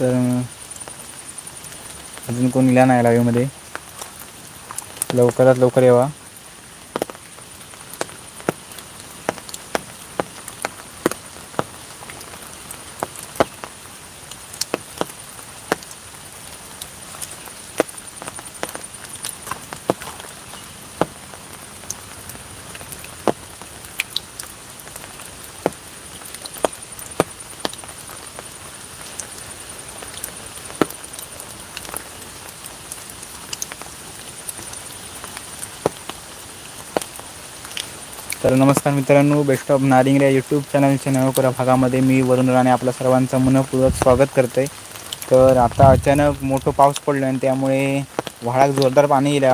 तर अजून कोण इला नाही लाईव्हमध्ये लवकरात लवकर यावा. तर नमस्कार मित्रांनो बेस्ट ऑफ नारिंगऱ्या यूट्यूब चॅनलच्या नवकरा भागामध्ये मी वरुण राणे आपल्या सर्वांचं मनपूर्वक स्वागत करते तर आता अचानक मोठं पाऊस पडलं आणि त्यामुळे व्हाळात जोरदार पाणी येईल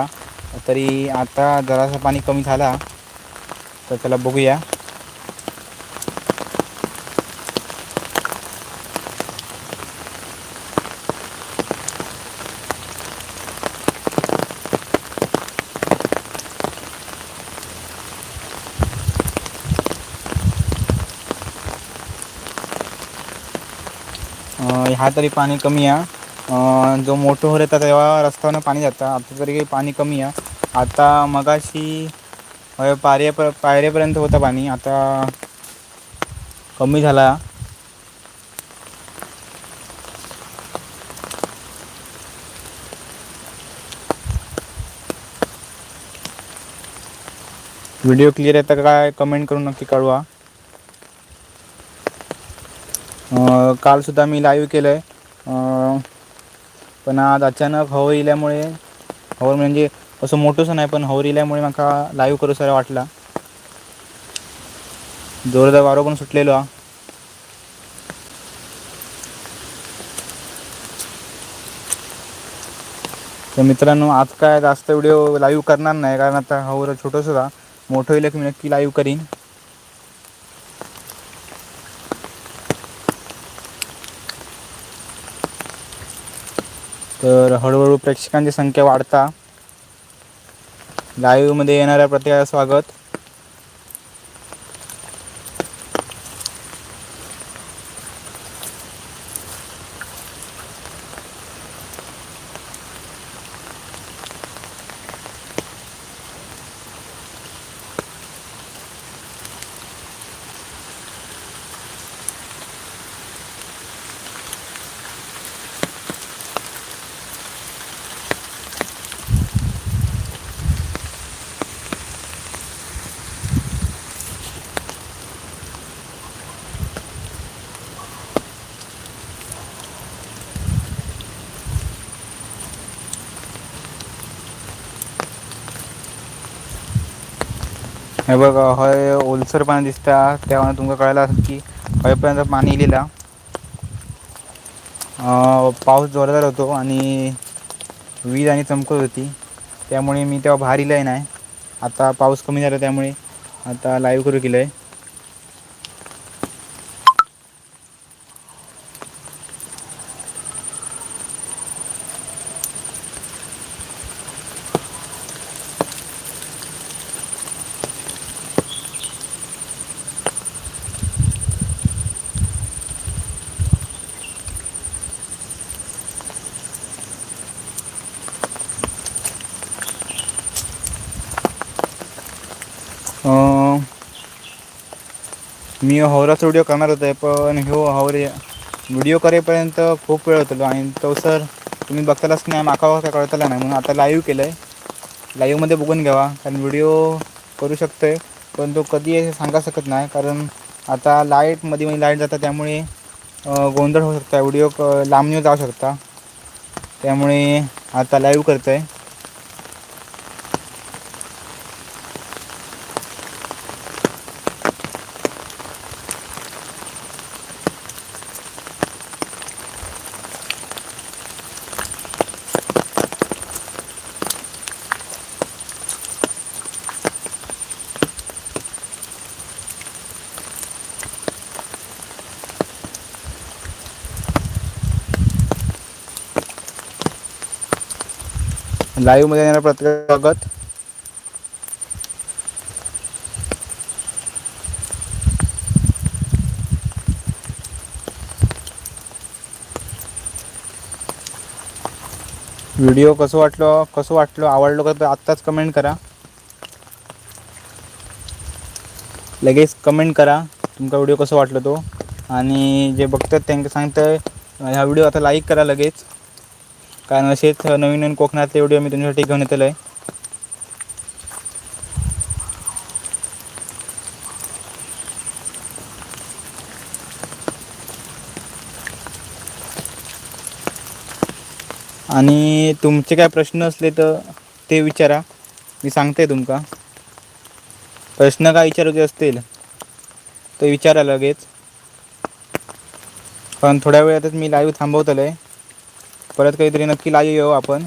तरी आता जरासा पाणी कमी झाला. तर त्याला बघूया. ह्या तरी पाणी कमी आहे. जो मोठं होत येता तेव्हा रस्त्यावरनं पाणी जातं. आता तरी काही पाणी कमी आहे. आता मगाशी पायऱ्या पार्या पायऱ्यापर्यंत होतं पाणी. आता कमी झाला. व्हिडिओ क्लिअर येतं का काय कमेंट करून नक्की कळवा. कालसुद्धा मी लाईव्ह केलं आहे पण आज अचानक हवर इल्यामुळे हवर म्हणजे असं मोठंसं नाही पण हवर इल्यामुळे म्हाका लाईव्ह करू सारा वाटला. जोरदार वारो पण सुटलेलो हा. तर मित्रांनो आज काय जास्त व्हिडिओ लाईव्ह करणार नाही कारण आता हवर छोटंसं होता मोठं इलं की मी नक्की लाईव्ह करीन. तर हळूहळू प्रेक्षकांची संख्या वाढता. लाईव्हमध्ये येणाऱ्या प्रत्येकाला स्वागत. हे बघ हय ओलसर पाणी दिसता तेव्हा तुमका कळला असेल की हयपर्यंत पाणी इलेला. पाऊस जोरदार होतो आणि वीज आणि चमकत होती. त्यामुळे मी तेव्हा बाहेर इलाय नाही. आता पाऊस कमी झाला त्यामुळे आता लाईव्ह करू केलं आहे मी हवराचा व्हिडिओ करणार होते पण ह्यो हवर व्हिडिओ करेपर्यंत खूप वेळ होतो आणि तो सर तुम्ही बघतालाच नाही माका काय कळतला नाही. म्हणून आता लाईव्ह केलं आहे लाईव्हमध्ये बघून घ्यावा कारण व्हिडिओ करू शकतो आहे पण तो कधी आहे सांगा शकत नाही कारण आता लाईटमध्ये मध्ये लाइट जातं त्यामुळे गोंधळ होऊ शकता. व्हिडिओ क लांबणीवर जाऊ शकता. त्यामुळे आता लाईव्ह करतो आहे लाईव्हमध्ये येणार प्रत्येक स्वागत. व्हिडिओ कसं वाटलं कसं वाटलं आवडलं का तर आत्ताच कमेंट करा. लगेच कमेंट करा तुमचा व्हिडिओ कसं वाटलं तो. आणि जे बघतात त्यांना सांगतं ह्या व्हिडिओ आता लाईक करा लगेच. कारण असेच नवीन नवीन कोकणातले व्हिडिओ मी तुमच्यासाठी घेऊन येतलो आहे आणि तुमचे काय प्रश्न असले तर ते विचारा. मी सांगते तुमका. प्रश्न काय विचारायचे असतील तर विचारा लगेच. पण थोड्या वेळातच मी लाईव्ह थांबवतलं आहे परत काहीतरी नक्की लाईव्ह येऊ आपण.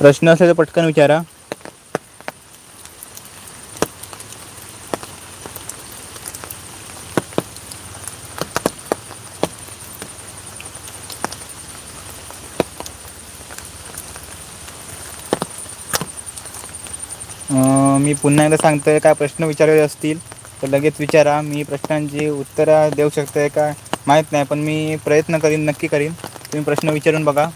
प्रश्न असले तर पटकन विचारा. मी पुन्हा एकदा सांगतोय काय प्रश्न विचारायचे असतील. तर लगेच विचारा मी प्रश्नांची उत्तरं देऊ शकतोय का? माहीत नाही पण मी प्रयत्न करीन नक्की करीन. तुम्ही प्रश्न विचारून बघा.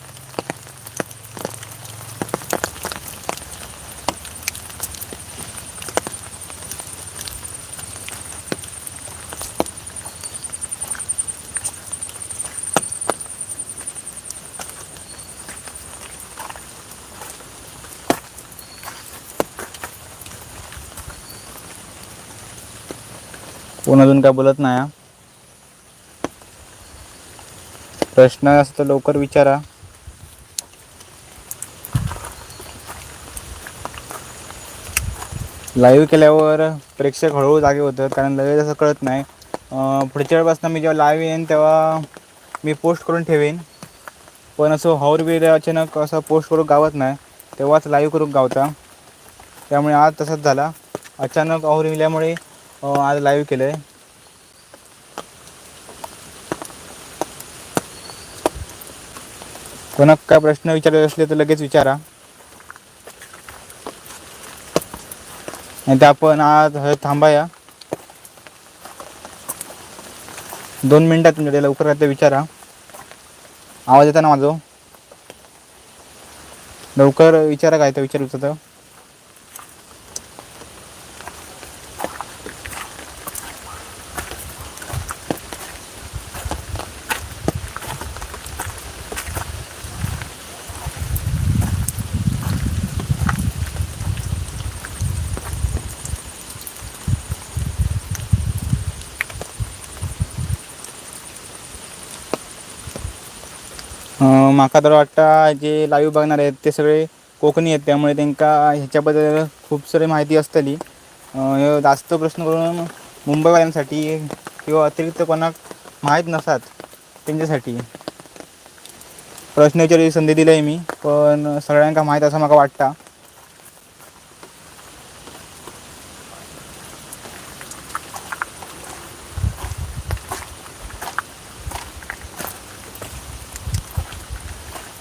कोण अजून काय बोलत नाही प्रश्न असतं लवकर विचारा. लाईव्ह केल्यावर प्रेक्षक हळूहळू जागे होतात कारण लगेच असं कळत नाही. पुढच्या वेळेपासून मी जेव्हा लाईव्ह येईन तेव्हा मी पोस्ट करून ठेवेन. पण असं हॉर बिर अचानक असं पोस्ट करून गावत नाही तेव्हाच लाईव्ह करून गावता. त्यामुळे आज तसंच झाला. अचानक ऑर मिळाल्यामुळे हो आज लाईव्ह केलंय. कोणा काय प्रश्न विचारले असले तर लगेच विचारा. नाही तर आपण आज थांबाया. दोन मिनटात तुमच्याकडे लवकर ते विचारा. आवाज येता ना माझं? लवकर विचारा काय तर विचारूचं तर. म्हाका तर वाटतं जे लाईव्ह बघणार आहेत ते सगळे कोकणी आहेत. त्यामुळे त्यांका ह्याच्याबद्दल खूप सारी माहिती असतली. जास्त प्रश्न करून मुंबईवाल्यांसाठी किंवा अतिरिक्त कोणाक माहीत नसतात त्यांच्यासाठी. प्रश्न विचारायची संधी दिली आहे मी पण सगळ्यांका माहीत असं मला वाटतं.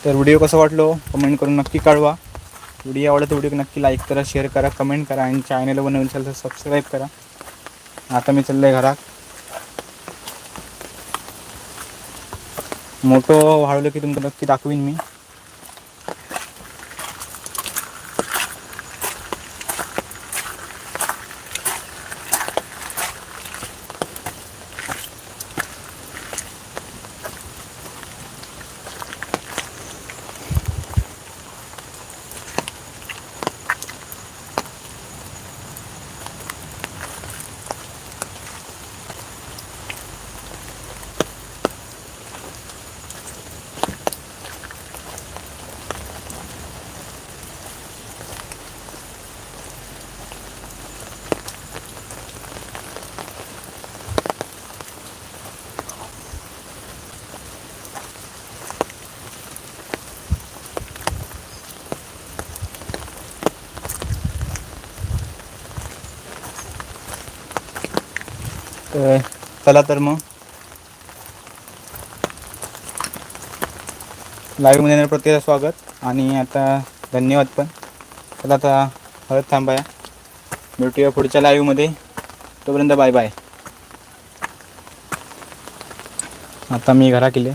तर व्हिडिओ कसा वाटलो कमेंट करून नक्की कळवा. व्हिडिओ आवडला तर व्हिडिओ नक्की लाईक करा शेअर करा कमेंट करा आणि चॅनलवर नवीन असेल तर सबस्क्राईब करा. आता मी चाललं आहे घरात. मोठं वाढवलं की तुमचं नक्की दाखवीन मी. तर चला तर मग. लाईव्हमध्ये येणार प्रत्येक स्वागत आणि आता धन्यवाद पण. चला आता हळद थांबाया. भेटूया पुढच्या लाईव्हमध्ये तोपर्यंत बाय बाय आता मी घरा केले